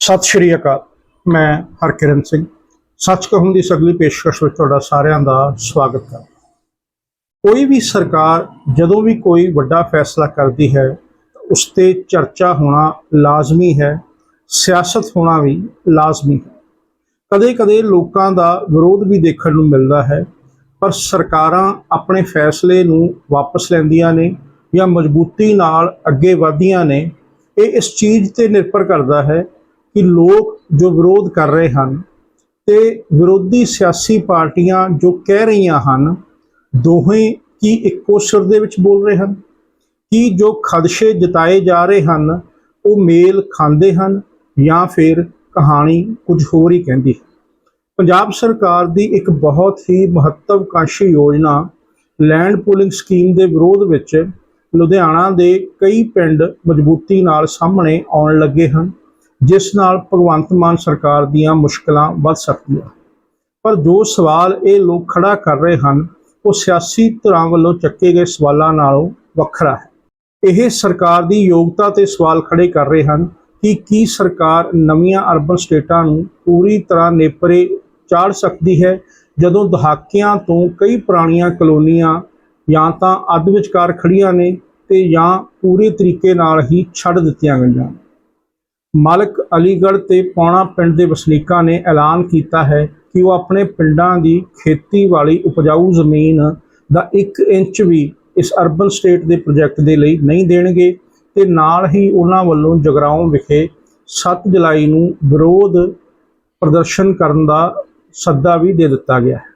ਸਤਿ ਸ਼੍ਰੀ ਅਕਾਲ, ਮੈਂ ਹਰਕਿਰਨ ਸਿੰਘ। ਸੱਚ ਕਹੂੰ ਦੀ ਸਗਲੀ ਪੇਸ਼ਕਸ਼ ਵਿੱਚ ਤੁਹਾਡਾ ਸਾਰਿਆਂ ਦਾ ਸਵਾਗਤ ਹੈ। ਕੋਈ ਵੀ ਸਰਕਾਰ ਜਦੋਂ ਵੀ ਕੋਈ ਵੱਡਾ ਫੈਸਲਾ ਕਰਦੀ ਹੈ ਉਸ ਤੇ ਚਰਚਾ ਹੋਣਾ ਲਾਜ਼ਮੀ ਹੈ, ਸਿਆਸਤ ਹੋਣਾ ਵੀ ਲਾਜ਼ਮੀ ਹੈ। ਕਦੇ-ਕਦੇ ਲੋਕਾਂ ਦਾ ਵਿਰੋਧ ਵੀ ਦੇਖਣ ਨੂੰ ਮਿਲਦਾ ਹੈ, ਪਰ ਸਰਕਾਰਾਂ ਆਪਣੇ ਫੈਸਲੇ ਨੂੰ ਵਾਪਸ ਲੈਂਦੀਆਂ ਨੇ ਜਾਂ ਮਜ਼ਬੂਤੀ ਨਾਲ ਅੱਗੇ ਵਧਦੀਆਂ ਨੇ, ਇਹ ਇਸ ਚੀਜ਼ ਤੇ ਨਿਰਭਰ ਕਰਦਾ ਹੈ ਕਿ ਲੋਕ ਜੋ ਵਿਰੋਧ ਕਰ ਰਹੇ ਹਨ ਤੇ ਵਿਰੋਧੀ ਸਿਆਸੀ ਪਾਰਟੀਆਂ ਜੋ ਕਹਿ ਰਹੀਆਂ ਹਨ, ਦੋਹੇ ਕੀ ਇੱਕੋ ਸਿਰ ਦੇ ਵਿੱਚ ਬੋਲ ਰਹੇ ਹਨ? ਕੀ ਜੋ ਖਦਸ਼ੇ ਜਤਾਏ ਜਾ ਰਹੇ ਹਨ, ਉਹ ਮੇਲ ਖਾਂਦੇ ਹਨ ਜਾਂ ਫਿਰ ਕਹਾਣੀ ਕੁਝ ਹੋਰ ਹੀ ਕਹਿੰਦੀ ਹੈ? ਪੰਜਾਬ ਸਰਕਾਰ ਦੀ ਇੱਕ ਬਹੁਤ ਹੀ ਮਹੱਤਵਕਾਂਸ਼ੀ ਯੋਜਨਾ, ਲੈਂਡ ਪੂਲਿੰਗ ਸਕੀਮ ਦੇ ਵਿਰੋਧ ਵਿੱਚ ਲੁਧਿਆਣਾ ਦੇ ਕਈ ਪਿੰਡ ਮਜ਼ਬੂਤੀ ਨਾਲ ਸਾਹਮਣੇ ਆਉਣ ਲੱਗੇ ਹਨ। ਜਿਸ ਨਾਲ ਭਗਵੰਤ ਮਾਨ ਸਰਕਾਰ ਦੀਆਂ ਮੁਸ਼ਕਲਾਂ ਵੱਧ ਸਕਦੀਆਂ। ਪਰ ਜੋ ਸਵਾਲ ਇਹ ਲੋਕ ਖੜਾ ਕਰ ਰਹੇ ਹਨ, ਉਹ ਸਿਆਸੀ ਧਿਰਾਂ ਵੱਲੋਂ ਚੱਕੇ ਗਏ ਸਵਾਲਾਂ ਨਾਲੋਂ ਵੱਖਰਾ ਹੈ। ਇਹ ਸਰਕਾਰ ਦੀ ਯੋਗਤਾ ਤੇ ਸਵਾਲ ਖੜੇ ਕਰ ਰਹੇ ਹਨ ਕਿ ਕੀ ਸਰਕਾਰ ਨਵੀਆਂ ਅਰਬਨ ਸਟੇਟਾਂ ਨੂੰ ਪੂਰੀ ਤਰ੍ਹਾਂ ਨੇਪਰੇ ਚਾੜ ਸਕਦੀ ਹੈ, ਜਦੋਂ ਦਹਾਕਿਆਂ ਤੋਂ ਕਈ ਪੁਰਾਣੀਆਂ ਕਲੋਨੀਆਂ ਜਾਂ ਤਾਂ ਅੱਧ ਵਿਚਕਾਰ ਖੜੀਆਂ ਨੇ ਤੇ ਜਾਂ ਪੂਰੇ ਤਰੀਕੇ ਨਾਲ ਹੀ ਛੱਡ ਦਿੱਤੀਆਂ ਗਈਆਂ। ਮਾਲਕ ਅਲੀਗੜ੍ਹ ਤੇ ਪੌਣਾ ਪਿੰਡ ਦੇ ਵਸਨੀਕਾਂ ਨੇ ਐਲਾਨ ਕੀਤਾ ਹੈ ਕਿ ਉਹ ਆਪਣੇ ਪਿੰਡਾਂ ਦੀ ਖੇਤੀ ਵਾਲੀ ਉਪਜਾਊ ਜ਼ਮੀਨ ਦਾ 1 ਇੰਚ ਵੀ ਇਸ ਅਰਬਨ ਸਟੇਟ ਦੇ ਪ੍ਰੋਜੈਕਟ ਦੇ ਲਈ ਨਹੀਂ ਦੇਣਗੇ ਤੇ ਨਾਲ ਹੀ ਉਹਨਾਂ ਵੱਲੋਂ ਜਗਰਾਉਂ ਵਿਖੇ 7 ਜੁਲਾਈ ਨੂੰ ਵਿਰੋਧ ਪ੍ਰਦਰਸ਼ਨ ਕਰਨ ਦਾ ਸੱਦਾ ਵੀ ਦੇ ਦਿੱਤਾ ਗਿਆ ਹੈ।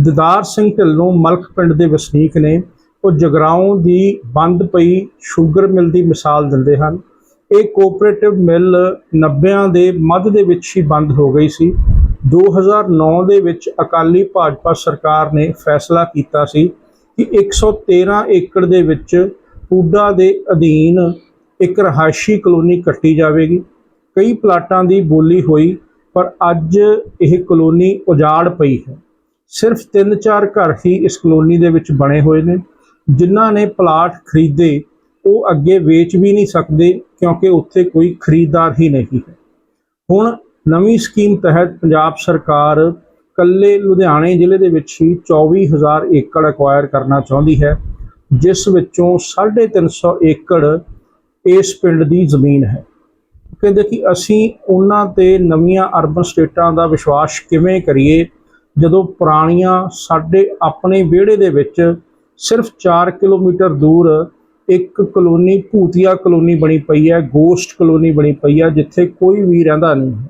ਦਿਦਾਰ ਸਿੰਘ ਢਿੱਲੋਂ ਮਲਕ ਪਿੰਡ ਦੇ ਵਸਨੀਕ ਨੇ ਉਹ ਜਗਰਾਉਂ ਦੀ ਬੰਦ ਪਈ ਸ਼ੂਗਰ ਮਿਲ ਦੀ ਮਿਸਾਲ ਦਿੰਦੇ ਹਨ। ਇਹ ਕੋਆਪਰੇਟਿਵ ਮਿਲ 90ਾਂ ਦੇ ਮੱਧ ਦੇ ਵਿੱਚ ਹੀ ਬੰਦ ਹੋ ਗਈ ਸੀ। 2009 ਦੇ ਵਿੱਚ ਅਕਾਲੀ ਭਾਜਪਾ ਸਰਕਾਰ ਨੇ ਫੈਸਲਾ ਕੀਤਾ ਸੀ ਕਿ 113 ਏਕੜ ਦੇ ਵਿੱਚ ਪੂਡਾ ਦੇ ਅਧੀਨ ਇੱਕ ਰਹਾਇਸ਼ੀ ਕਲੋਨੀ ਕੱਟੀ ਜਾਵੇਗੀ। ਕਈ ਪਲਾਟਾਂ ਦੀ ਬੋਲੀ ਹੋਈ, ਪਰ ਅੱਜ ਇਹ ਕਲੋਨੀ ਉਜਾੜ ਪਈ ਹੈ। ਸਿਰਫ 3-4 ਘਰ ਹੀ ਇਸ ਕਲੋਨੀ ਦੇ ਵਿੱਚ ਬਣੇ ਹੋਏ ਨੇ। ਜਿਨ੍ਹਾਂ ਨੇ ਪਲਾਟ ਖਰੀਦੇ, ਉਹ ਅੱਗੇ ਵੇਚ ਵੀ ਨਹੀਂ ਸਕਦੇ। ਕਿਉਂਕਿ ਉੱਥੇ ਕੋਈ ਖਰੀਦਦਾਰ ਹੀ ਨਹੀਂ ਹੈ। ਹੁਣ ਨਵੀਂ ਸਕੀਮ ਤਹਿਤ ਪੰਜਾਬ ਸਰਕਾਰ ਕੱਲੇ ਲੁਧਿਆਣੇ ਜ਼ਿਲ੍ਹੇ ਦੇ ਵਿੱਚ ਹੀ 24000 ਏਕੜ ਐਕਵਾਇਰ ਕਰਨਾ ਚਾਹੁੰਦੀ ਹੈ, ਜਿਸ ਵਿੱਚੋਂ 350 ਏਕੜ ਇਸ ਪਿੰਡ ਦੀ ਜ਼ਮੀਨ ਹੈ। ਕਹਿੰਦੇ ਕਿ ਅਸੀਂ ਉਹਨਾਂ ਤੇ ਨਵੀਆਂ ਅਰਬਨ ਸਟੇਟਾਂ ਦਾ ਵਿਸ਼ਵਾਸ ਕਿਵੇਂ ਕਰੀਏ, ਜਦੋਂ ਪੁਰਾਣੀਆਂ ਸਾਡੇ ਆਪਣੇ ਵਿਹੜੇ ਦੇ ਵਿੱਚ ਸਿਰਫ 4 ਕਿਲੋਮੀਟਰ ਦੂਰ ਇੱਕ ਕਲੋਨੀ, ਭੂਤੀਆ ਕਲੋਨੀ ਬਣੀ ਪਈ ਹੈ, ਗੋਸਟ ਕਲੋਨੀ ਬਣੀ ਪਈ ਹੈ, ਜਿੱਥੇ ਕੋਈ ਵੀ ਰਹਿੰਦਾ ਨਹੀਂ ਹੈ।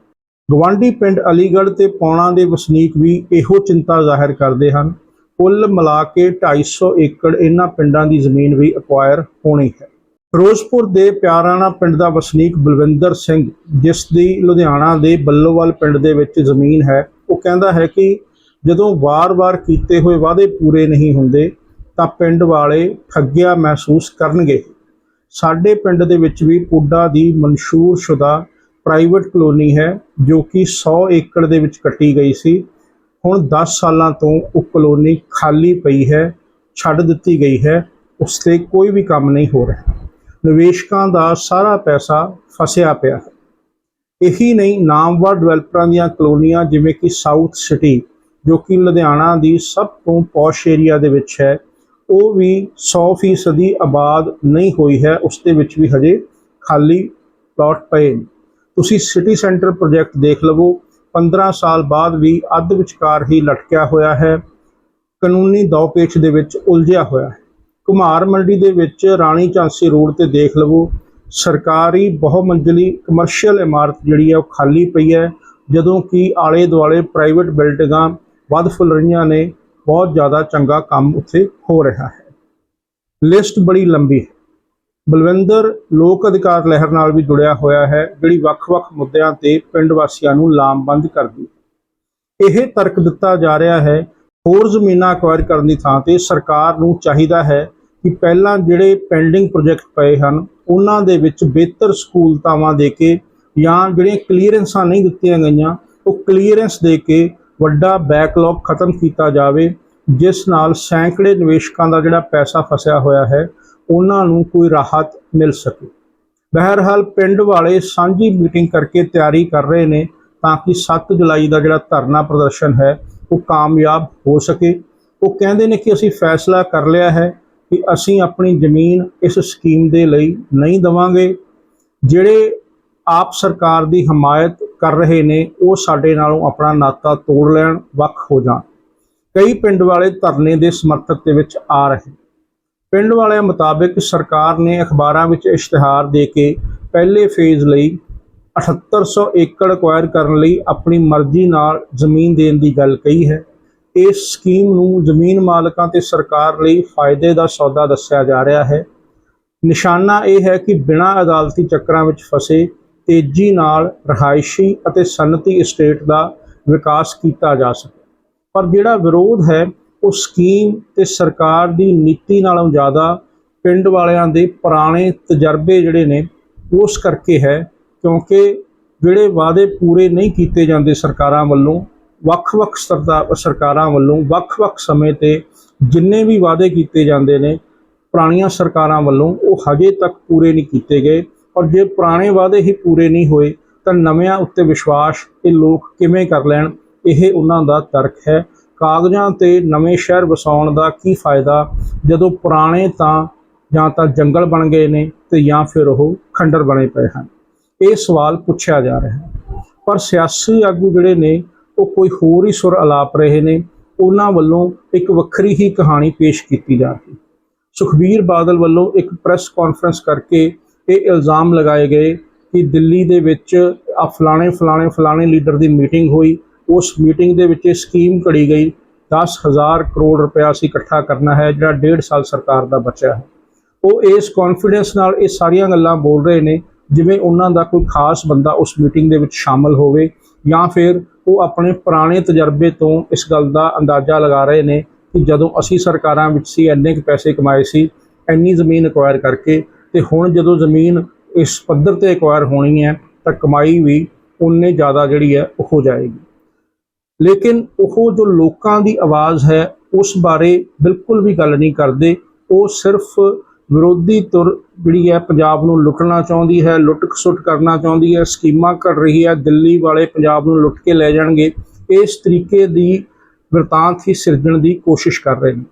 ਗਵਾਂਢੀ ਪਿੰਡ ਅਲੀਗੜ੍ਹ ਤੇ ਪੌਣਾ ਦੇ ਵਸਨੀਕ ਵੀ ਇਹੋ ਚਿੰਤਾ ਜ਼ਾਹਿਰ ਕਰਦੇ ਹਨ। ਕੁੱਲ ਮਿਲਾ ਕੇ 250 ਏਕੜ ਇਹਨਾਂ ਪਿੰਡਾਂ ਦੀ ਜ਼ਮੀਨ ਵੀ ਅਕਵਾਇਰ ਹੋਣੀ ਹੈ। ਫਿਰੋਜ਼ਪੁਰ ਦੇ ਪਿਆਰਾਣਾ ਪਿੰਡ ਦਾ ਵਸਨੀਕ ਬਲਵਿੰਦਰ ਸਿੰਘ, ਜਿਸ ਦੀ ਲੁਧਿਆਣਾ ਦੇ ਬੱਲੋਵਾਲ ਪਿੰਡ ਦੇ ਵਿੱਚ ਜ਼ਮੀਨ ਹੈ, ਉਹ ਕਹਿੰਦਾ ਹੈ ਕਿ ਜਦੋਂ ਵਾਰ-ਵਾਰ ਕੀਤੇ ਹੋਏ ਵਾਅਦੇ ਪੂਰੇ ਨਹੀਂ ਹੁੰਦੇ ਤਾਂ ਪਿੰਡ ਵਾਲੇ ਠੱਗਿਆ ਮਹਿਸੂਸ ਕਰਨਗੇ। ਸਾਡੇ ਪਿੰਡ ਦੇ ਵਿੱਚ ਵੀ ਪੁੱਡਾ ਦੀ ਮਨਸ਼ੂਰਸ਼ੁਦਾ ਪ੍ਰਾਈਵੇਟ ਕਲੋਨੀ ਹੈ, ਜੋ ਕਿ 100 ਏਕੜ ਦੇ ਵਿੱਚ ਕੱਟੀ ਗਈ ਸੀ। ਹੁਣ 10 ਸਾਲਾਂ ਤੋਂ ਉਹ ਕਲੋਨੀ ਖਾਲੀ ਪਈ ਹੈ, ਛੱਡ ਦਿੱਤੀ ਗਈ ਹੈ, ਉਸ ਤੇ ਕੋਈ ਵੀ ਕੰਮ ਨਹੀਂ ਹੋ ਰਿਹਾ। ਨਿਵੇਸ਼ਕਾਂ ਦਾ ਸਾਰਾ ਪੈਸਾ ਫਸਿਆ ਪਿਆ ਹੈ। ਇਹੀ ਨਹੀਂ, ਨਾਮਵਰ ਡਿਵੈਲਪਰਾਂ ਦੀਆਂ ਕਲੋਨੀਆਂ ਜਿਵੇਂ ਕਿ ਸਾਊਥ ਸਿਟੀ, ਜੋ ਕਿ ਲੁਧਿਆਣਾ ਦੀ ਸਭ ਤੋਂ ਪੌਸ਼ ਏਰੀਆ ਦੇ ਵਿੱਚ ਹੈ ਉਹ ਵੀ 100% ਆਬਾਦ ਨਹੀਂ ਹੋਈ ਹੈ, ਉਸ ਦੇ ਵਿੱਚ ਵੀ ਹਜੇ ਖਾਲੀ ਪਲਾਟ ਪਏ ਨੇ। ਤੁਸੀਂ ਸਿਟੀ ਸੈਂਟਰ ਪ੍ਰੋਜੈਕਟ ਦੇਖ ਲਵੋ 15 ਸਾਲ ਬਾਅਦ ਵੀ ਅੱਧ ਵਿਚਕਾਰ ਹੀ ਲਟਕਿਆ ਹੋਇਆ ਹੈ। ਕਾਨੂੰਨੀ ਦੌਪੇਚ ਦੇ ਵਿੱਚ ਉਲਝਿਆ ਹੋਇਆ ਹੈ। ਕੁਮਾਰ ਮੰਡੀ ਦੇ ਵਿੱਚ ਰਾਣੀ ਝਾਂਸੀ ਰੋਡ ਤੇ ਦੇਖ ਲਵੋ, ਸਰਕਾਰੀ ਬਹੁਮੰਜ਼ਲੀ ਕਮਰਸ਼ੀਅਲ ਇਮਾਰਤ ਜਿਹੜੀ ਹੈ ਉਹ ਖਾਲੀ ਪਈ ਹੈ, ਜਦੋਂ ਕਿ ਆਲੇ ਦੁਆਲੇ ਪ੍ਰਾਈਵੇਟ ਬਿਲਡਿੰਗਾਂ ਵੱਧ ਫੁੱਲ ਰਹੀਆਂ ਨੇ। ਬਹੁਤ ਜ਼ਿਆਦਾ ਚੰਗਾ ਕੰਮ ਉੱਥੇ ਹੋ ਰਿਹਾ ਹੈ। ਲਿਸਟ ਬੜੀ ਲੰਬੀ ਹੈ। ਬਲਵਿੰਦਰ ਲੋਕ ਅਧਿਕਾਰ ਲਹਿਰ ਨਾਲ ਵੀ ਜੁੜਿਆ ਹੋਇਆ ਹੈ, ਜਿਹੜੀ ਵੱਖ-ਵੱਖ ਮੁੱਦਿਆਂ ਤੇ ਪਿੰਡ ਵਾਸੀਆਂ ਨੂੰ ਲਾਮਬੰਦ ਕਰਦੀ ਹੈ। ਇਹ ਤਰਕ ਦਿੱਤਾ ਜਾ ਰਿਹਾ ਹੈ, ਹੋਰ ਜ਼ਮੀਨਾਂ ਅਕਵਾਇਰ ਕਰਨ ਦੀ ਥਾਂ ਤੇ ਸਰਕਾਰ ਨੂੰ ਚਾਹੀਦਾ ਹੈ ਕਿ ਪਹਿਲਾਂ ਜਿਹੜੇ ਪੈਂਡਿੰਗ ਪ੍ਰੋਜੈਕਟ ਪਏ ਹਨ, ਉਹਨਾਂ ਦੇ ਵਿੱਚ ਬਿਹਤਰ ਸਕੂਲਤਾਵਾਂ ਦੇ ਕੇ ਜਾਂ ਜਿਹੜੀਆਂ ਕਲੀਅਰੈਂਸਾਂ ਨਹੀਂ ਦਿੱਤੀਆਂ ਗਈਆਂ, ਉਹ ਕਲੀਅਰੈਂਸ ਦੇ ਕੇ ਵੱਡਾ ਬੈਕਲੌਗ ਖਤਮ ਕੀਤਾ ਜਾਵੇ, ਜਿਸ ਨਾਲ ਸੈਂਕੜੇ ਨਿਵੇਸ਼ਕਾਂ ਦਾ ਜਿਹੜਾ ਪੈਸਾ ਫਸਿਆ ਹੋਇਆ ਹੈ, ਉਹਨਾਂ ਨੂੰ ਕੋਈ ਰਾਹਤ ਮਿਲ ਸਕੇ। ਬਹਿਰਹਾਲ ਪਿੰਡ ਵਾਲੇ ਸਾਂਝੀ ਮੀਟਿੰਗ ਕਰਕੇ ਤਿਆਰੀ ਕਰ ਰਹੇ ਨੇ, ਤਾਂ ਕਿ 7 ਜੁਲਾਈ ਦਾ ਜਿਹੜਾ ਧਰਨਾ ਪ੍ਰਦਰਸ਼ਨ ਹੈ, ਉਹ ਕਾਮਯਾਬ ਹੋ ਸਕੇ। ਉਹ ਕਹਿੰਦੇ ਨੇ ਕਿ ਅਸੀਂ ਫੈਸਲਾ ਕਰ ਲਿਆ ਹੈ ਕਿ ਅਸੀਂ ਆਪਣੀ ਜ਼ਮੀਨ ਇਸ ਸਕੀਮ ਦੇ ਲਈ ਨਹੀਂ ਦਵਾਂਗੇ। ਜਿਹੜੇ ਆਪ ਸਰਕਾਰ ਦੀ ਹਮਾਇਤ ਕਰ ਰਹੇ ਨੇ, ਉਹ ਸਾਡੇ ਨਾਲੋਂ ਆਪਣਾ ਨਾਤਾ ਤੋੜ ਲੈਣ, ਵੱਖ ਹੋ ਜਾਣ। ਕਈ ਪਿੰਡ ਵਾਲੇ ਧਰਨੇ ਦੇ ਸਮਰਥਕ ਦੇ ਵਿੱਚ ਆ ਰਹੇ ਪਿੰਡ ਵਾਲਿਆਂ ਮੁਤਾਬਕ ਸਰਕਾਰ ਨੇ ਅਖਬਾਰਾਂ ਵਿੱਚ ਇਸ਼ਤਿਹਾਰ ਦੇ ਕੇ ਪਹਿਲੇ ਫੇਜ਼ ਲਈ 7800 ਏਕੜ ਅਕਵਾਇਰ ਕਰਨ ਲਈ ਆਪਣੀ ਮਰਜ਼ੀ ਨਾਲ ਜ਼ਮੀਨ ਦੇਣ ਦੀ ਗੱਲ ਕਹੀ ਹੈ। ਇਸ ਸਕੀਮ ਨੂੰ ਜ਼ਮੀਨ ਮਾਲਕਾਂ ਤੇ ਸਰਕਾਰ ਲਈ ਫਾਇਦੇ ਦਾ ਸੌਦਾ ਦੱਸਿਆ ਜਾ ਰਿਹਾ ਹੈ। ਨਿਸ਼ਾਨਾ ਇਹ ਹੈ ਕਿ ਬਿਨਾਂ ਅਦਾਲਤੀ ਚੱਕਰਾਂ ਵਿੱਚ ਫਸੇ ਤੇਜ਼ੀ ਨਾਲ ਰਹਾਇਸ਼ੀ ਅਤੇ ਸਨਅਤੀ estate ਦਾ ਵਿਕਾਸ ਕੀਤਾ ਜਾ ਸਕੇ। ਪਰ ਜਿਹੜਾ ਵਿਰੋਧ ਹੈ, ਉਹ ਸਕੀਮ ਤੇ ਸਰਕਾਰ ਦੀ ਨੀਤੀ ਨਾਲੋਂ ਜ਼ਿਆਦਾ ਪਿੰਡ ਵਾਲਿਆਂ ਦੇ ਪੁਰਾਣੇ ਤਜਰਬੇ ਜਿਹੜੇ ਨੇ, ਉਸ ਕਰਕੇ ਹੈ ਕਿਉਂਕਿ ਜਿਹੜੇ ਵਾਅਦੇ ਪੂਰੇ ਨਹੀਂ ਕੀਤੇ ਜਾਂਦੇ ਸਰਕਾਰਾਂ ਵੱਲੋਂ, ਵੱਖ-ਵੱਖ ਸਰਦਾ- ਸਰਕਾਰਾਂ ਵੱਲੋਂ ਵੱਖ-ਵੱਖ ਸਮੇਂ ਤੇ ਜਿੰਨੇ ਵੀ ਵਾਅਦੇ ਕੀਤੇ ਜਾਂਦੇ ਨੇ, ਪੁਰਾਣੀਆਂ ਸਰਕਾਰਾਂ ਵੱਲੋਂ ਉਹ ਹਜੇ ਤੱਕ ਪੂਰੇ ਨਹੀਂ ਕੀਤੇ ਗਏ। ਔਰ ਜੇ ਪੁਰਾਣੇ ਵਾਅਦੇ ਹੀ ਪੂਰੇ ਨਹੀਂ ਹੋਏ, ਤਾਂ ਨਵਿਆਂ ਉੱਤੇ ਵਿਸ਼ਵਾਸ ਇਹ ਲੋਕ ਕਿਵੇਂ ਕਰ ਲੈਣ, ਇਹ ਉਹਨਾਂ ਦਾ ਤਰਕ ਹੈ। ਕਾਗਜ਼ਾਂ ਤੇ ਨਵੇਂ ਸ਼ਹਿਰ ਵਸਾਉਣ ਦਾ ਕੀ ਫਾਇਦਾ? ਜਦੋਂ ਪੁਰਾਣੇ ਤਾਂ ਜਾਂ ਤਾਂ ਜੰਗਲ ਬਣ ਗਏ ਨੇ ਤੇ ਜਾਂ ਫਿਰ ਉਹ ਖੰਡਰ ਬਣੇ ਪਏ ਹਨ। ਇਹ ਸਵਾਲ ਪੁੱਛਿਆ ਜਾ ਰਿਹਾ ਹੈ। ਪਰ ਸਿਆਸੀ ਆਗੂ ਜਿਹੜੇ ਨੇ, ਉਹ ਕੋਈ ਹੋਰ ਹੀ ਸੁਰ ਅਲਾਪ ਰਹੇ ਨੇ। ਉਹਨਾਂ ਵੱਲੋਂ ਇੱਕ ਵੱਖਰੀ ਹੀ ਕਹਾਣੀ ਪੇਸ਼ ਕੀਤੀ ਜਾ ਰਹੀ। ਸੁਖਬੀਰ ਬਾਦਲ ਵੱਲੋਂ ਇੱਕ ਪ੍ਰੈਸ ਕਾਨਫਰੰਸ ਕਰਕੇ ਇਹ ਇਲਜ਼ਾਮ ਲਗਾਏ ਗਏ ਕਿ ਦਿੱਲੀ ਦੇ ਵਿੱਚ ਆ ਫਲਾਣੇ ਫਲਾਣੇ ਫਲਾਣੇ ਲੀਡਰ ਦੀ ਮੀਟਿੰਗ ਹੋਈ। ਉਸ ਮੀਟਿੰਗ ਦੇ ਵਿੱਚ ਇਹ ਸਕੀਮ ਘੜੀ ਗਈ। 10000 ਕਰੋੜ ਰੁਪਇਆ ਅਸੀਂ ਇਕੱਠਾ ਕਰਨਾ ਹੈ, ਜਿਹੜਾ ਡੇਢ ਸਾਲ ਸਰਕਾਰ ਦਾ ਬਚਿਆ ਹੈ। ਉਹ ਇਸ ਕੌਨਫੀਡੈਂਸ ਨਾਲ ਇਹ ਸਾਰੀਆਂ ਗੱਲਾਂ ਬੋਲ ਰਹੇ ਨੇ, ਜਿਵੇਂ ਉਹਨਾਂ ਦਾ ਕੋਈ ਖਾਸ ਬੰਦਾ ਉਸ ਮੀਟਿੰਗ ਦੇ ਵਿੱਚ ਸ਼ਾਮਲ ਹੋਵੇ ਜਾਂ ਫਿਰ ਉਹ ਆਪਣੇ ਪੁਰਾਣੇ ਤਜਰਬੇ ਤੋਂ ਇਸ ਗੱਲ ਦਾ ਅੰਦਾਜ਼ਾ ਲਗਾ ਰਹੇ ਨੇ ਕਿ ਜਦੋਂ ਅਸੀਂ ਸਰਕਾਰਾਂ ਵਿੱਚ ਸੀ, ਇੰਨੇ ਕੁ ਪੈਸੇ ਕਮਾਏ ਸੀ, ਇੰਨੀ ਜ਼ਮੀਨ ਐਕਵਾਇਰ ਕਰਕੇ ਤੇ ਹੁਣ ਜਦੋਂ ਜ਼ਮੀਨ ਇਸ ਪੱਧਰ ਤੇ ਐਕਵਾਇਰ ਹੋਣੀ ਹੈ, ਤਾਂ ਕਮਾਈ ਵੀ ਉਨੇ ਜ਼ਿਆਦਾ ਜਿਹੜੀ ਹੈ, ਉਹ ਹੋ ਜਾਏਗੀ। ਲੇਕਿਨ ਉਹ ਜੋ ਲੋਕਾਂ ਦੀ ਆਵਾਜ਼ ਹੈ, ਉਸ ਬਾਰੇ ਬਿਲਕੁਲ ਵੀ ਗੱਲ ਨਹੀਂ ਕਰਦੇ। ਉਹ ਸਿਰਫ ਵਿਰੋਧੀ ਤੁਰ ਜਿਹੜੀ ਹੈ, ਪੰਜਾਬ ਨੂੰ ਲੁੱਟਣਾ ਚਾਹੁੰਦੀ ਹੈ ਲੁੱਟ ਖਸੁੱਟ ਕਰਨਾ ਚਾਹੁੰਦੀ ਹੈ, ਸਕੀਮਾਂ ਘੜ ਰਹੀ ਹੈ, ਦਿੱਲੀ ਵਾਲੇ ਪੰਜਾਬ ਨੂੰ ਲੁੱਟ ਕੇ ਲੈ ਜਾਣਗੇ। ਇਸ ਤਰੀਕੇ ਦੀ ਵਰਤਾਂਤ ਹੀ ਸਿਰਜਣ ਦੀ ਕੋਸ਼ਿਸ਼ ਕਰ ਰਹੇ ਨੇ।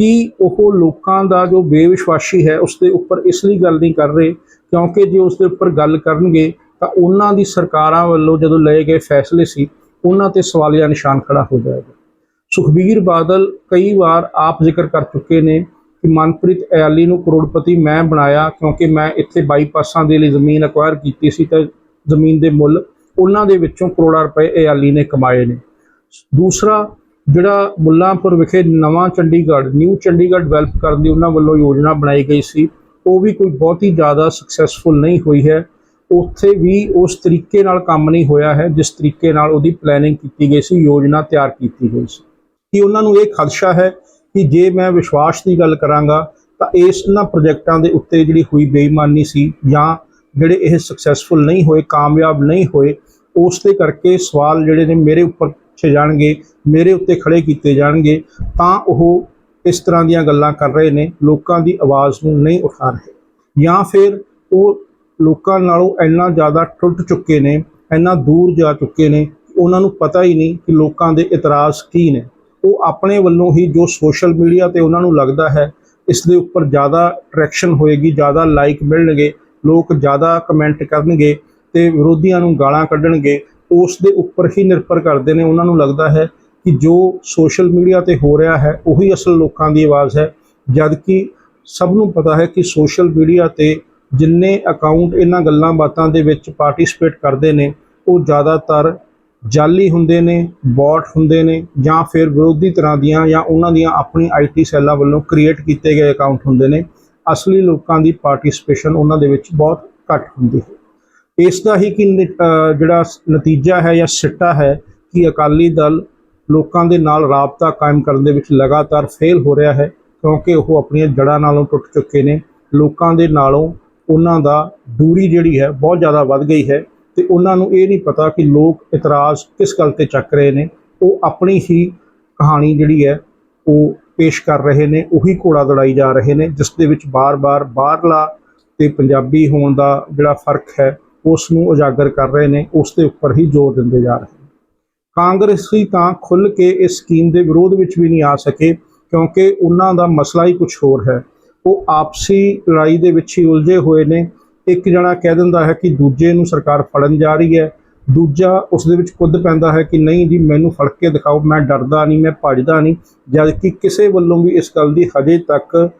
ਕਿ ਉਹ ਲੋਕਾਂ ਦਾ ਜੋ ਬੇਵਿਸ਼ਵਾਸੀ ਹੈ ਉਸ ਦੇ ਉੱਪਰ ਇਸ ਲਈ ਗੱਲ ਨਹੀਂ ਕਰ ਰਹੇ? ਕਿਉਂਕਿ ਜੇ ਉਸ ਦੇ ਉੱਪਰ ਗੱਲ ਕਰਨਗੇ, ਤਾਂ ਉਹਨਾਂ ਦੀ ਸਰਕਾਰਾਂ ਵੱਲੋਂ ਜਦੋਂ ਲਏ ਗਏ ਫੈਸਲੇ ਸੀ, ਉਹਨਾਂ ਤੇ ਸਵਾਲੀਆ ਨਿਸ਼ਾਨ ਖੜਾ ਹੋ ਜਾਏਗਾ। ਸੁਖਬੀਰ ਬਾਦਲ ਕਈ ਵਾਰ ਆਪ ਜ਼ਿਕਰ ਕਰ ਚੁੱਕੇ ਨੇ ਕਿ ਮਨਪ੍ਰੀਤ ਇਆਲੀ ਨੂੰ ਕਰੋੜਪਤੀ ਮੈਂ ਬਣਾਇਆ ਕਿਉਂਕਿ ਮੈਂ ਇੱਥੇ ਬਾਈਪਾਸਾਂ ਦੇ ਲਈ ਜ਼ਮੀਨ ਅਕਵਾਇਰ ਕੀਤੀ ਸੀ ਤਾਂ ਜ਼ਮੀਨ ਦੇ ਮੁੱਲ ਉਹਨਾਂ ਦੇ ਵਿੱਚੋਂ ਕਰੋੜਾਂ ਰੁਪਏ ਇਆਲੀ ਨੇ ਕਮਾਏ ਨੇ। ਦੂਸਰਾ ਜਿਹੜਾ ਮੁੱਲਾਂਪੁਰ ਵਿਖੇ ਨਵਾਂ ਚੰਡੀਗੜ੍ਹ ਨਿਊ ਚੰਡੀਗੜ੍ਹ ਡਿਵੈਲਪ ਕਰਨ ਦੀ ਉਹਨਾਂ ਵੱਲੋਂ ਯੋਜਨਾ ਬਣਾਈ ਗਈ ਸੀ, ਉਹ ਵੀ ਕੋਈ ਬਹੁਤੀ ਜ਼ਿਆਦਾ ਸਕਸੈਸਫੁਲ ਨਹੀਂ ਹੋਈ ਹੈ। ਉੱਥੇ ਵੀ ਉਸ ਤਰੀਕੇ ਨਾਲ ਕੰਮ ਨਹੀਂ ਹੋਇਆ ਹੈ, ਜਿਸ ਤਰੀਕੇ ਨਾਲ ਉਹਦੀ ਪਲੈਨਿੰਗ ਕੀਤੀ ਗਈ ਸੀ, ਯੋਜਨਾ ਤਿਆਰ ਕੀਤੀ ਗਈ ਸੀ। ਕਿ ਉਹਨਾਂ ਨੂੰ ਇਹ ਖਦਸ਼ਾ ਹੈ ਕਿ ਜੇ ਮੈਂ ਵਿਸ਼ਵਾਸ ਦੀ ਗੱਲ ਕਰਾਂਗਾ, ਤਾਂ ਇਸ ਇਹਨਾਂ ਪ੍ਰੋਜੈਕਟਾਂ ਦੇ ਉੱਤੇ ਜਿਹੜੀ ਹੋਈ ਬੇਈਮਾਨੀ ਸੀ ਜਾਂ ਜਿਹੜੇ ਇਹ ਸਕਸੈਸਫੁਲ ਨਹੀਂ ਹੋਏ, ਕਾਮਯਾਬ ਨਹੀਂ ਹੋਏ, ਉਸ ਦੇ ਕਰਕੇ ਸਵਾਲ ਜਿਹੜੇ ਨੇ ਮੇਰੇ ਉੱਪਰ ਪੁੱਛੇ ਜਾਣਗੇ, ਮੇਰੇ ਉੱਤੇ ਖੜੇ ਕੀਤੇ ਜਾਣਗੇ, ਤਾਂ ਉਹ ਇਸ ਤਰ੍ਹਾਂ ਦੀਆਂ ਗੱਲਾਂ ਕਰ ਰਹੇ ਨੇ, ਲੋਕਾਂ ਦੀ ਆਵਾਜ਼ ਨੂੰ ਨਹੀਂ ਉਠਾ ਰਹੇ। ਜਾਂ ਫਿਰ ਉਹ ਲੋਕਾਂ ਨਾਲੋਂ ਇੰਨਾ ਜ਼ਿਆਦਾ ਟੁੱਟ ਚੁੱਕੇ ਨੇ, ਇੰਨਾ ਦੂਰ ਜਾ ਚੁੱਕੇ ਨੇ, ਉਹਨਾਂ ਨੂੰ ਪਤਾ ਹੀ ਨਹੀਂ ਕਿ ਲੋਕਾਂ ਦੇ ਇਤਰਾਜ਼ ਕੀ ਨੇ। ਉਹ ਆਪਣੇ ਵੱਲੋਂ ਹੀ ਜੋ ਸੋਸ਼ਲ ਮੀਡੀਆ ਤੇ ਉਹਨਾਂ ਨੂੰ ਲੱਗਦਾ ਹੈ, ਇਸ ਦੇ ਉੱਪਰ ਜ਼ਿਆਦਾ ਟਰੈਕਸ਼ਨ ਹੋਏਗੀ, ਜ਼ਿਆਦਾ ਲਾਈਕ ਮਿਲਣਗੇ, ਲੋਕ ਜ਼ਿਆਦਾ ਕਮੈਂਟ ਕਰਨਗੇ ਤੇ ਵਿਰੋਧੀਆਂ ਨੂੰ ਗਾਲਾਂ ਕੱਢਣਗੇ ਉਸ ਦੇ ਉੱਪਰ ਹੀ ਨਿਰਭਰ ਕਰਦੇ ਨੇ। ਉਹਨਾਂ ਨੂੰ ਲੱਗਦਾ ਹੈ ਕਿ ਜੋ ਸੋਸ਼ਲ ਮੀਡੀਆ ਤੇ ਹੋ ਰਿਹਾ ਹੈ, ਉਹੀ ਅਸਲ ਲੋਕਾਂ ਦੀ ਆਵਾਜ਼ ਹੈ। ਜਦ ਕਿ ਸਭ ਨੂੰ ਪਤਾ ਹੈ ਕਿ ਸੋਸ਼ਲ ਮੀਡੀਆ ਤੇ ਜਿੰਨੇ ਅਕਾਊਂਟ ਇਹਨਾਂ ਗੱਲਾਂ ਬਾਤਾਂ ਦੇ ਵਿੱਚ ਪਾਰਟਿਸਿਪੇਟ ਕਰਦੇ ਨੇ, ਉਹ ਜ਼ਿਆਦਾਤਰ ਜਾਲੀ ਹੁੰਦੇ ਨੇ, ਬੋਟ ਹੁੰਦੇ ਨੇ ਜਾਂ ਫਿਰ ਵਿਰੋਧੀ ਤਰ੍ਹਾਂ ਦੀਆਂ ਜਾਂ ਉਹਨਾਂ ਦੀਆਂ ਆਪਣੀ ਆਈਟੀ ਸੈੱਲਾਂ ਵੱਲੋਂ ਕ੍ਰੀਏਟ ਕੀਤੇ ਗਏ ਅਕਾਊਂਟ ਹੁੰਦੇ ਨੇ। ਅਸਲੀ ਲੋਕਾਂ ਦੀ ਪਾਰਟਿਸਿਪੇਸ਼ਨ ਉਹਨਾਂ ਦੇ ਵਿੱਚ ਬਹੁਤ ਘੱਟ ਹੁੰਦੀ ਹੈ। ਇਸ ਦਾ ਹੀ ਕਿ ਨਿ- ਜਿਹੜਾ ਨਤੀਜਾ ਹੈ ਜਾਂ ਸਿੱਟਾ ਹੈ ਕਿ ਅਕਾਲੀ ਦਲ ਲੋਕਾਂ ਦੇ ਨਾਲ ਰਾਬਤਾ ਕਾਇਮ ਕਰਨ ਦੇ ਵਿੱਚ ਲਗਾਤਾਰ ਫੇਲ ਹੋ ਰਿਹਾ ਹੈ, ਕਿਉਂਕਿ ਉਹ ਆਪਣੀਆਂ ਜੜ੍ਹਾਂ ਨਾਲੋਂ ਟੁੱਟ ਚੁੱਕੇ ਨੇ, ਲੋਕਾਂ ਦੇ ਨਾਲੋਂ ਉਹਨਾਂ ਦਾ ਦੂਰੀ ਜਿਹੜੀ ਹੈ ਬਹੁਤ ਜ਼ਿਆਦਾ ਵੱਧ ਗਈ ਹੈ ਤੇ ਉਹਨਾਂ ਨੂੰ ਇਹ ਨਹੀਂ ਪਤਾ ਕਿ ਲੋਕ ਇਤਰਾਜ਼ ਕਿਸ ਗੱਲ ਤੇ ਚੱਕ ਰਹੇ ਨੇ, ਉਹ ਆਪਣੀ ਹੀ ਕਹਾਣੀ ਜਿਹੜੀ ਹੈ ਉਹ ਪੇਸ਼ ਕਰ ਰਹੇ ਨੇ, ਉਹੀ ਘੋੜਾ ਦੜਾਈ ਜਾ ਰਹੇ ਨੇ, ਜਿਸ ਦੇ ਵਿੱਚ ਬਾਰ-ਬਾਰ ਬਾਹਰਲਾ ਤੇ ਪੰਜਾਬੀ ਹੋਣ ਦਾ ਜਿਹੜਾ ਫ਼ਰਕ ਹੈ ਉਸ ਨੂੰ ਉਜਾਗਰ ਕਰ ਰਹੇ ਨੇ ਉਸ ਦੇ ਉੱਪਰ ਹੀ ਜ਼ੋਰ ਦਿੰਦੇ ਜਾ ਰਹੇ ਕਾਂਗਰਸੀ ਤਾਂ ਖੁੱਲ ਕੇ ਇਸ ਸਕੀਮ ਦੇ ਵਿਰੋਧ ਵਿੱਚ ਵੀ ਨਹੀਂ ਆ ਸਕੇ, ਕਿਉਂਕਿ ਉਹਨਾਂ ਦਾ ਮਸਲਾ ਹੀ ਕੁਝ ਹੋਰ ਹੈ। ਉਹ ਆਪਸੀ ਲੜਾਈ ਦੇ ਵਿੱਚ ਹੀ ਉਲਝੇ ਹੋਏ ਨੇ। ਇੱਕ ਜਣਾ ਕਹਿ ਦਿੰਦਾ ਹੈ ਕਿ ਦੂਜੇ ਨੂੰ ਸਰਕਾਰ ਫੜਨ ਜਾ ਰਹੀ ਹੈ। ਦੂਜਾ ਉਸ ਦੇ ਵਿੱਚ ਕੁੱਦ ਪੈਂਦਾ ਹੈ ਕਿ ਨਹੀਂ ਜੀ, ਮੈਨੂੰ ਫੜ ਕੇ ਦਿਖਾਓ, ਮੈਂ ਡਰਦਾ ਨਹੀਂ, ਮੈਂ ਭੱਜਦਾ ਨਹੀਂ। ਜਦ ਕਿ ਕਿਸੇ ਵੱਲੋਂ ਵੀ ਇਸ ਗੱਲ ਦੀ ਹਜੇ ਤੱਕ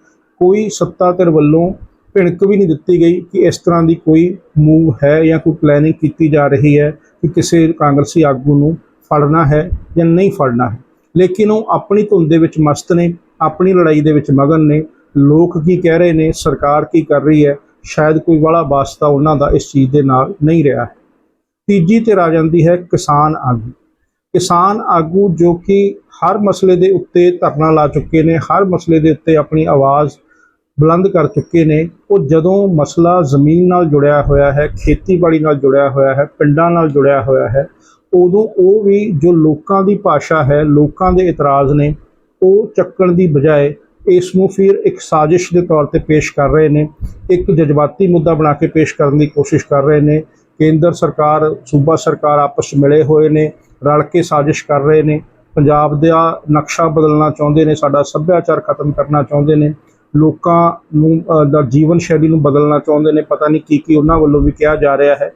ਕੋਈ ਸੱਤਾ ਧਿਰ ਵੱਲੋਂ ਭਿਣਕ ਵੀ ਨਹੀਂ ਦਿੱਤੀ ਗਈ ਕਿ ਇਸ ਤਰ੍ਹਾਂ ਦੀ ਕੋਈ ਮੂਵ ਹੈ ਜਾਂ ਕੋਈ ਪਲੈਨਿੰਗ ਕੀਤੀ ਜਾ ਰਹੀ ਹੈ ਕਿ ਕਿਸੇ ਕਾਂਗਰਸੀ ਆਗੂ ਨੂੰ ਫੜਨਾ ਹੈ ਜਾਂ ਨਹੀਂ ਫੜਨਾ ਹੈ। ਲੇਕਿਨ ਉਹ ਆਪਣੀ ਧੁੰਦ ਦੇ ਵਿੱਚ ਮਸਤ ਨੇ, ਆਪਣੀ ਲੜਾਈ ਦੇ ਵਿੱਚ ਮਗਨ ਨੇ। ਲੋਕ ਕੀ ਕਹਿ ਰਹੇ ਨੇ, ਸਰਕਾਰ ਕੀ ਕਰ ਰਹੀ ਹੈ? ਸ਼ਾਇਦ ਕੋਈ ਵਾਲਾ ਵਾਸਤਾ ਉਹਨਾਂ ਦਾ ਇਸ ਚੀਜ਼ ਦੇ ਨਾਲ ਨਹੀਂ ਰਿਹਾ ਹੈ। ਤੀਜੀ ਤੇ ਆ ਜਾਂਦੀ ਹੈ ਕਿਸਾਨ ਆਗੂ। ਕਿਸਾਨ ਆਗੂ ਜੋ ਕਿ ਹਰ ਮਸਲੇ ਦੇ ਉੱਤੇ ਧਰਨਾ ਲਾ ਚੁੱਕੇ ਨੇ, ਹਰ ਮਸਲੇ ਦੇ ਉੱਤੇ ਆਪਣੀ ਆਵਾਜ਼ ਬੁਲੰਦ ਕਰ ਚੁੱਕੇ ਨੇ। ਉਹ ਜਦੋਂ ਮਸਲਾ ਜ਼ਮੀਨ ਨਾਲ ਜੁੜਿਆ ਹੋਇਆ ਹੈ, ਖੇਤੀਬਾੜੀ ਨਾਲ ਜੁੜਿਆ ਹੋਇਆ ਹੈ, ਪਿੰਡਾਂ ਨਾਲ ਜੁੜਿਆ ਹੋਇਆ ਹੈ, ਉਦੋਂ ਉਹ ਵੀ ਜੋ ਲੋਕਾਂ ਦੀ ਭਾਸ਼ਾ ਹੈ, ਲੋਕਾਂ ਦੇ ਇਤਰਾਜ਼ ਨੇ, ਉਹ ਚੱਕਣ ਦੀ ਬਜਾਏ ਇਸ ਨੂੰ ਫਿਰ ਇੱਕ ਸਾਜ਼ਿਸ਼ ਦੇ ਤੌਰ ਤੇ ਪੇਸ਼ ਕਰ ਰਹੇ ਨੇ। ਇੱਕ ਜਜ਼ਬਾਤੀ ਮੁੱਦਾ ਬਣਾ ਕੇ ਪੇਸ਼ ਕਰਨ ਦੀ ਕੋਸ਼ਿਸ਼ ਕਰ ਰਹੇ ਨੇ। ਕੇਂਦਰ ਸਰਕਾਰ, ਸੂਬਾ ਸਰਕਾਰ ਆਪਸ 'ਚ ਮਿਲੇ ਹੋਏ ਨੇ, ਰਲ ਕੇ ਸਾਜ਼ਿਸ਼ ਕਰ ਰਹੇ ਨੇ। ਪੰਜਾਬ ਦਾ ਨਕਸ਼ਾ ਬਦਲਣਾ ਚਾਹੁੰਦੇ ਨੇ, ਸਾਡਾ ਸੱਭਿਆਚਾਰ ਖਤਮ ਕਰਨਾ ਚਾਹੁੰਦੇ ਨੇ। ਲੋਕਾਂ ਨੂੰ ਅ, ਦਾ ਜੀਵਨ ਸ਼ੈਲੀ ਨੂੰ ਬਦਲਣਾ ਚਾਹੁੰਦੇ ਨੇ। ਪਤਾ ਨਹੀਂ ਕੀ ਕੀ ਉਹਨਾਂ ਵੱਲੋਂ ਵੀ ਕਿਹਾ ਜਾ ਰਿਹਾ ਹੈ।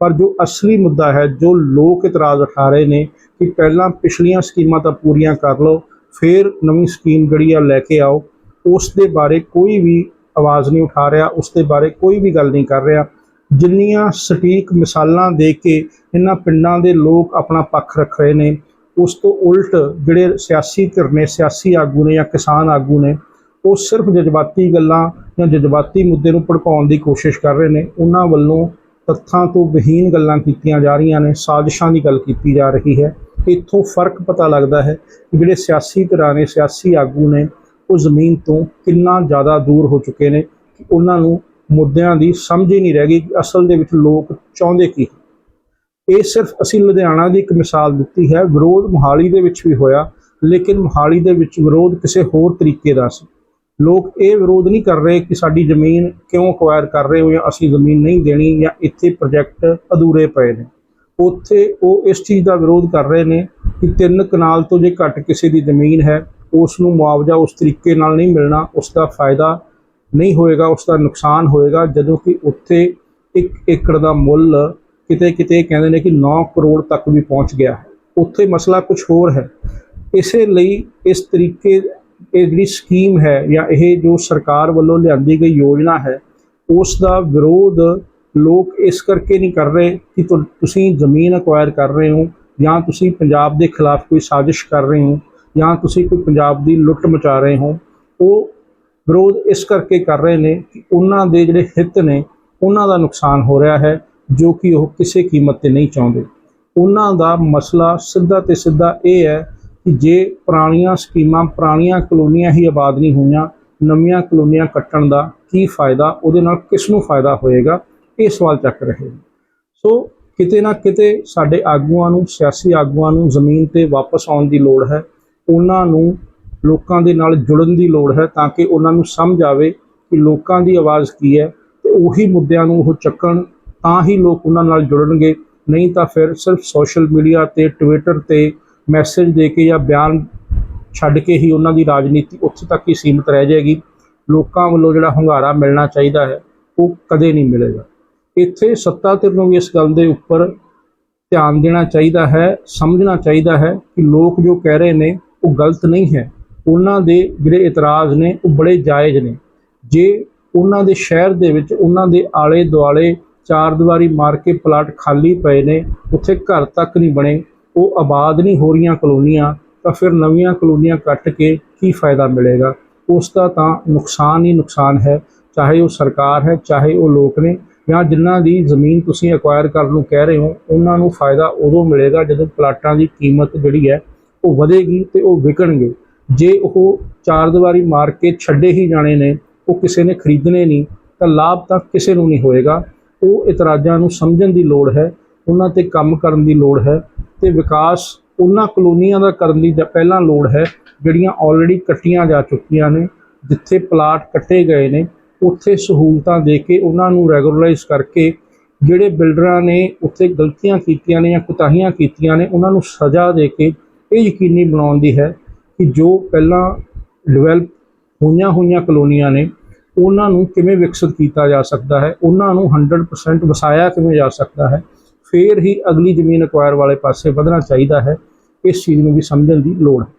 ਪਰ ਜੋ ਅਸਲੀ ਮੁੱਦਾ ਹੈ ਜੋ ਲੋਕ ਇਤਰਾਜ਼ ਉਠਾ ਰਹੇ ਨੇ ਕਿ ਪਹਿਲਾਂ ਪਿਛਲੀਆਂ ਸਕੀਮਾਂ ਤਾਂ ਪੂਰੀਆਂ ਕਰ ਲਓ ਫਿਰ ਨਵੀਂ ਸਕੀਮ ਜਿਹੜੀ ਆ ਲੈ ਕੇ ਆਓ ਉਸ ਦੇ ਬਾਰੇ ਕੋਈ ਵੀ ਆਵਾਜ਼ ਨਹੀਂ ਉਠਾ ਰਿਹਾ ਉਸ ਦੇ ਬਾਰੇ ਕੋਈ ਵੀ ਗੱਲ ਨਹੀਂ ਕਰ ਰਿਹਾ। ਜਿੰਨੀਆਂ ਸਟੀਕ ਮਿਸਾਲਾਂ ਦੇ ਕੇ ਇਹਨਾਂ ਪਿੰਡਾਂ ਦੇ ਲੋਕ ਆਪਣਾ ਪੱਖ ਰੱਖ ਰਹੇ ਨੇ ਉਸ ਤੋਂ ਉਲਟ ਜਿਹੜੇ ਸਿਆਸੀ ਧਿਰ ਨੇ ਸਿਆਸੀ ਆਗੂ ਨੇ ਜਾਂ ਕਿਸਾਨ ਆਗੂ ਨੇ ਉਹ ਸਿਰਫ ਜਜ਼ਬਾਤੀ ਗੱਲਾਂ ਜਾਂ ਜਜ਼ਬਾਤੀ ਮੁੱਦੇ ਨੂੰ ਭੜਕਾਉਣ ਦੀ ਕੋਸ਼ਿਸ਼ ਕਰ ਰਹੇ ਨੇ। ਉਹਨਾਂ ਵੱਲੋਂ ਤੱਥਾਂ ਤੋਂ ਵਿਹੀਨ ਗੱਲਾਂ ਕੀਤੀਆਂ ਜਾ ਰਹੀਆਂ ਨੇ, ਸਾਜ਼ਿਸ਼ਾਂ ਦੀ ਗੱਲ ਕੀਤੀ ਜਾ ਰਹੀ ਹੈ। ਇੱਥੋਂ ਫ਼ਰਕ ਪਤਾ ਲੱਗਦਾ ਹੈ ਕਿ ਜਿਹੜੇ ਸਿਆਸੀ ਧਿਰਾਂ ਨੇ, ਸਿਆਸੀ ਆਗੂ ਨੇ, ਉਹ ਜ਼ਮੀਨ ਤੋਂ ਕਿੰਨਾ ਜ਼ਿਆਦਾ ਦੂਰ ਹੋ ਚੁੱਕੇ ਨੇ ਕਿ ਉਹਨਾਂ ਨੂੰ ਮੁੱਦਿਆਂ ਦੀ ਸਮਝ ਹੀ ਨਹੀਂ ਰਹਿ ਗਈ ਕਿ ਅਸਲ ਦੇ ਵਿੱਚ ਲੋਕ ਚਾਹੁੰਦੇ ਕੀ ਇਹ ਸਿਰਫ ਅਸੀਂ ਲੁਧਿਆਣਾ ਦੀ ਇੱਕ ਮਿਸਾਲ ਦਿੱਤੀ ਹੈ। ਵਿਰੋਧ ਮੋਹਾਲੀ ਦੇ ਵਿੱਚ ਵੀ ਹੋਇਆ, ਲੇਕਿਨ ਮੋਹਾਲੀ ਦੇ ਵਿੱਚ ਵਿਰੋਧ ਕਿਸੇ ਹੋਰ ਤਰੀਕੇ ਦਾ ਸੀ। ਲੋਕ ਇਹ ਵਿਰੋਧ ਨਹੀਂ ਕਰ ਰਹੇ ਕਿ ਸਾਡੀ ਜ਼ਮੀਨ ਕਿਉਂ ਅਕਵਾਇਰ ਕਰ ਰਹੇ ਹੋ ਜਾਂ ਅਸੀਂ ਜ਼ਮੀਨ ਨਹੀਂ ਦੇਣੀ ਜਾਂ ਇੱਥੇ ਪ੍ਰੋਜੈਕਟ ਅਧੂਰੇ ਪਏ ਨੇ। ਉੱਥੇ ਉਹ ਇਸ ਚੀਜ਼ ਦਾ ਵਿਰੋਧ ਕਰ ਰਹੇ ਨੇ ਕਿ ਤਿੰਨ ਕਨਾਲ ਤੋਂ ਜੇ ਘੱਟ ਕਿਸੇ ਦੀ ਜ਼ਮੀਨ ਹੈ ਉਸ ਨੂੰ ਮੁਆਵਜ਼ਾ ਉਸ ਤਰੀਕੇ ਨਾਲ ਨਹੀਂ ਮਿਲਣਾ ਉਸ ਦਾ ਫਾਇਦਾ ਨਹੀਂ ਹੋਏਗਾ ਉਸ ਦਾ ਨੁਕਸਾਨ ਹੋਏਗਾ, ਜਦੋਂ ਕਿ ਉੱਥੇ ਇੱਕ ਏਕੜ ਦਾ ਮੁੱਲ ਕਿਤੇ ਕਿਤੇ ਕਹਿੰਦੇ ਨੇ ਕਿ 9 ਕਰੋੜ ਤੱਕ ਵੀ ਪਹੁੰਚ ਗਿਆ ਹੈ। ਉੱਥੇ ਮਸਲਾ ਕੁਝ ਹੋਰ ਹੈ। ਇਸੇ ਲਈ ਇਸ ਤਰੀਕੇ ਇਹ ਜਿਹੜੀ ਸਕੀਮ ਹੈ ਜਾਂ ਇਹ ਜੋ ਸਰਕਾਰ ਵੱਲੋਂ ਲਿਆਂਦੀ ਗਈ ਯੋਜਨਾ ਹੈ ਉਸ ਦਾ ਵਿਰੋਧ ਲੋਕ ਇਸ ਕਰਕੇ ਨਹੀਂ ਕਰ ਰਹੇ ਕਿ ਤੁਸੀਂ ਜ਼ਮੀਨ ਅਕਵਾਇਰ ਕਰ ਰਹੇ ਹੋ ਜਾਂ ਤੁਸੀਂ ਪੰਜਾਬ ਦੇ ਖਿਲਾਫ ਕੋਈ ਸਾਜ਼ਿਸ਼ ਕਰ ਰਹੇ ਹੋ ਜਾਂ ਤੁਸੀਂ ਕੋਈ ਪੰਜਾਬ ਦੀ ਲੁੱਟ ਮਚਾ ਰਹੇ ਹੋ। ਉਹ ਵਿਰੋਧ ਇਸ ਕਰਕੇ ਕਰ ਰਹੇ ਨੇ ਕਿ ਉਹਨਾਂ ਦੇ ਜਿਹੜੇ ਹਿੱਤ ਨੇ, ਉਹਨਾਂ ਦਾ ਨੁਕਸਾਨ ਹੋ ਰਿਹਾ ਹੈ ਜੋ ਕਿ ਉਹ ਕਿਸੇ ਕੀਮਤ ਤੇ ਨਹੀਂ ਚਾਹੁੰਦੇ। ਉਹਨਾਂ ਦਾ ਮਸਲਾ ਸਿੱਧਾ ਤੇ ਸਿੱਧਾ ਇਹ ਹੈ ਕਿ ਜੇ ਪੁਰਾਣੀਆਂ ਸਕੀਮਾਂ, ਪੁਰਾਣੀਆਂ ਕਲੋਨੀਆਂ ਹੀ ਆਬਾਦ ਨਹੀਂ ਹੋਈਆਂ, ਨਵੀਆਂ ਕਲੋਨੀਆਂ ਕੱਟਣ ਦਾ ਕੀ ਫਾਇਦਾ, ਉਹਦੇ ਨਾਲ ਕਿਸ ਨੂੰ ਫਾਇਦਾ ਹੋਏਗਾ, ਇਹ ਸਵਾਲ ਚੱਕ ਰਹੇ ਨੇ। ਸੋ ਕਿਤੇ ਨਾ ਕਿਤੇ ਸਾਡੇ ਆਗੂਆਂ ਨੂੰ, ਸਿਆਸੀ ਆਗੂਆਂ ਨੂੰ ਜ਼ਮੀਨ ਤੇ ਵਾਪਸ ਆਉਣ ਦੀ ਲੋੜ ਹੈ। ਉਹਨਾਂ ਨੂੰ ਲੋਕਾਂ ਦੇ ਨਾਲ ਜੁੜਨ ਦੀ ਲੋੜ ਹੈ ਤਾਂ ਕਿ ਉਹਨਾਂ ਨੂੰ ਸਮਝ ਆਵੇ ਕਿ ਲੋਕਾਂ ਦੀ ਆਵਾਜ਼ ਕੀ ਹੈ ਤੇ ਉਹੀ ਮੁੱਦਿਆਂ ਨੂੰ ਉਹ ਚੱਕਣ ਤਾਂ ਹੀ ਲੋਕ ਉਹਨਾਂ ਨਾਲ ਜੁੜਨਗੇ। ਨਹੀਂ ਤਾਂ ਫਿਰ ਸਿਰਫ ਸੋਸ਼ਲ ਮੀਡੀਆ ਤੇ ਟਵਿੱਟਰ ਤੇ ਮੈਸੇਜ ਦੇ ਕੇ ਜਾਂ ਬਿਆਨ ਛੱਡ ਕੇ ਹੀ ਉਹਨਾਂ ਦੀ ਰਾਜਨੀਤੀ ਉੱਥੇ ਤੱਕ ਹੀ ਸੀਮਿਤ ਰਹਿ ਜਾਏਗੀ। ਲੋਕਾਂ ਵੱਲੋਂ ਜਿਹੜਾ ਹੁੰਗਾਰਾ ਮਿਲਣਾ ਚਾਹੀਦਾ ਹੈ, ਉਹ ਕਦੇ ਨਹੀਂ ਮਿਲੇਗਾ। ਇੱਥੇ ਸੱਤਾ ਧਿਰ ਨੂੰ ਵੀ ਇਸ ਗੱਲ ਦੇ ਉੱਪਰ ਧਿਆਨ ਦੇਣਾ ਚਾਹੀਦਾ ਹੈ, ਸਮਝਣਾ ਚਾਹੀਦਾ ਹੈ ਕਿ ਲੋਕ ਜੋ ਕਹਿ ਰਹੇ ਨੇ, ਉਹ ਗਲਤ ਨਹੀਂ ਹੈ। ਉਹਨਾਂ ਦੇ ਜਿਹੜੇ ਇਤਰਾਜ਼ ਨੇ, ਉਹ ਬੜੇ ਜਾਇਜ਼ ਨੇ। ਜੇ ਉਹਨਾਂ ਦੇ ਸ਼ਹਿਰ ਦੇ ਵਿੱਚ ਉਹਨਾਂ ਦੇ ਆਲੇ ਦੁਆਲੇ ਚਾਰ ਦੀਵਾਰੀ ਮਾਰ ਕੇ ਪਲਾਟ ਖਾਲੀ ਪਏ ਨੇ, ਉੱਥੇ ਘਰ ਤੱਕ ਨਹੀਂ ਬਣੇ ਉਹ ਆਬਾਦ ਨਹੀਂ ਹੋ ਰਹੀਆਂ ਕਲੋਨੀਆਂ, ਤਾਂ ਫਿਰ ਨਵੀਆਂ ਕਲੋਨੀਆਂ ਕੱਟ ਕੇ ਕੀ ਫਾਇਦਾ ਮਿਲੇਗਾ? ਉਸ ਦਾ ਤਾਂ ਨੁਕਸਾਨ ਹੀ ਨੁਕਸਾਨ ਹੈ, ਚਾਹੇ ਉਹ ਸਰਕਾਰ ਹੈ, ਚਾਹੇ ਉਹ ਲੋਕ ਨੇ, ਜਾਂ ਜਿਨ੍ਹਾਂ ਦੀ ਜ਼ਮੀਨ ਤੁਸੀਂ ਐਕਵਾਇਰ ਕਰਨ ਨੂੰ ਕਹਿ ਰਹੇ ਹੋ, ਉਹਨਾਂ ਨੂੰ ਫਾਇਦਾ ਉਦੋਂ ਮਿਲੇਗਾ ਜਦੋਂ ਪਲਾਟਾਂ ਦੀ ਕੀਮਤ ਜਿਹੜੀ ਹੈ ਉਹ ਵਧੇਗੀ ਤੇ ਉਹ ਵਿਕਣਗੇ। ਜੇ ਉਹ ਚਾਰ ਦੀਵਾਰੀ ਮਾਰ ਕੇ ਛੱਡੇ ਹੀ ਜਾਣੇ ਨੇ, ਉਹ ਕਿਸੇ ਨੇ ਖਰੀਦਣੇ ਨਹੀਂ, ਤਾਂ ਲਾਭ ਤਾਂ ਕਿਸੇ ਨੂੰ ਨਹੀਂ ਹੋਏਗਾ। ਉਹ ਇਤਰਾਜ਼ਾਂ ਨੂੰ ਸਮਝਣ ਦੀ ਲੋੜ ਹੈ, ਉਹਨਾਂ ਤੇ ਕੰਮ ਕਰਨ ਦੀ ਲੋੜ ਹੈ ਤੇ ਵਿਕਾਸ ਉਹਨਾਂ ਕਲੋਨੀਆਂ ਦਾ ਕਰਨ ਦੀ ਪਹਿਲਾਂ ਲੋੜ ਹੈ, ਜਿਹੜੀਆਂ ਆਲਰੇਡੀ ਕੱਟੀਆਂ ਜਾ ਚੁੱਕੀਆਂ ਨੇ, ਜਿੱਥੇ ਪਲਾਟ ਕੱਟੇ ਗਏ ਨੇ, ਉੱਥੇ ਸਹੂਲਤਾਂ ਦੇ ਕੇ ਉਹਨਾਂ ਨੂੰ ਰੈਗੂਲਰਾਈਜ਼ ਕਰਕੇ ਜਿਹੜੇ ਬਿਲਡਰਾਂ ਨੇ, ਉੱਥੇ ਗਲਤੀਆਂ ਕੀਤੀਆਂ ਨੇ ਜਾਂ ਕੁਤਾਹੀਆਂ ਕੀਤੀਆਂ ਨੇ, ਉਹਨਾਂ ਨੂੰ ਸਜ਼ਾ ਦੇ ਕੇ ਇਹ ਯਕੀਨੀ ਬਣਾਉਣ ਦੀ ਹੈ ਕਿ ਜੋ ਪਹਿਲਾਂ ਡਿਵੈਲਪ ਹੋਈਆਂ ਹੋਈਆਂ ਕਲੋਨੀਆਂ ਨੇ, ਉਹਨਾਂ ਨੂੰ ਕਿਵੇਂ ਵਿਕਸਿਤ ਕੀਤਾ ਜਾ ਸਕਦਾ ਹੈ, ਉਹਨਾਂ ਨੂੰ 100% ਵਸਾਇਆ ਕਿਵੇਂ ਜਾ ਸਕਦਾ ਹੈ ਫਿਰ ਹੀ ਅਗਲੀ ਜ਼ਮੀਨ ਅਕਵਾਇਰ ਵਾਲੇ ਪਾਸੇ ਵਧਣਾ ਚਾਹੀਦਾ ਹੈ। ਇਸ ਚੀਜ਼ ਨੂੰ ਵੀ ਸਮਝਣ ਦੀ ਲੋੜ ਹੈ।